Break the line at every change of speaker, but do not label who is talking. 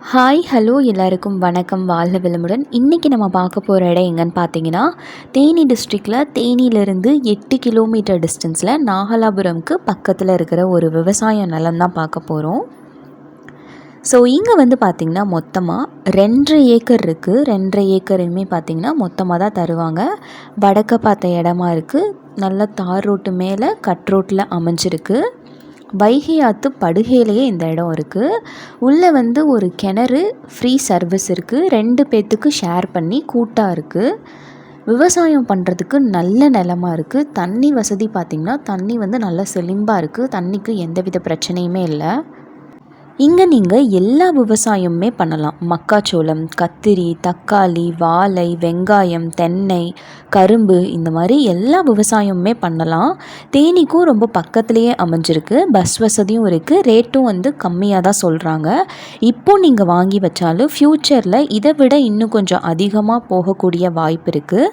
Hi hello எல்லாருக்கும் வணக்கம். வாழ்க விளம்புடன் இன்றைக்கி நம்ம பார்க்க போகிற இடம் எங்கன்னு பார்த்தீங்கன்னா தேனி டிஸ்ட்ரிக்டில் தேனியிலேருந்து எட்டு கிலோமீட்டர் டிஸ்டன்ஸில் நாகலாபுரம்க்கு பக்கத்தில் இருக்கிற ஒரு விவசாய நிலம் தான் பார்க்க போகிறோம் ஸோ இங்கே வந்து பார்த்திங்கன்னா மொத்தமாக ரெண்டரை ஏக்கர் இருக்குது ரெண்டரை ஏக்கரையுமே பார்த்திங்கன்னா மொத்தமாக தான் தருவாங்க. வடக்க பார்த்த இடமா இருக்குது நல்ல தார் ரோட்டு மேலே கட் ரோட்டில் அமைஞ்சிருக்கு. வைகை ஆற்று படுகையிலேயே இந்த இடம் இருக்குது உள்ளே வந்து ஒரு கிணறு ஃப்ரீ சர்வீஸ் இருக்குது ரெண்டு பேர்த்துக்கு ஷேர் பண்ணி கூட்டாக இருக்குது விவசாயம் பண்ணுறதுக்கு நல்ல நிலமா இருக்குது தண்ணி வசதி பார்த்திங்கன்னா தண்ணி வந்து நல்லா செழிம்பாக இருக்குது தண்ணிக்கு எந்தவித பிரச்சனையுமே இல்லை. இங்கே நீங்கள் எல்லா விவசாயமுமே பண்ணலாம். மக்காச்சோளம் கத்திரி தக்காளி வாழை வெங்காயம் தென்னை கரும்பு இந்த மாதிரி எல்லா விவசாயமுமே பண்ணலாம். தேனிக்கும் ரொம்ப பக்கத்துலேயே அமைஞ்சிருக்கு. பஸ் வசதியும் இருக்குது ரேட்டும் வந்து கம்மியாக தான் சொல்கிறாங்க இப்போ நீங்கள் வாங்கி வச்சாலும் ஃப்யூச்சரில் இதை விட இன்னும் கொஞ்சம் அதிகமாக போகக்கூடிய வாய்ப்பு இருக்குது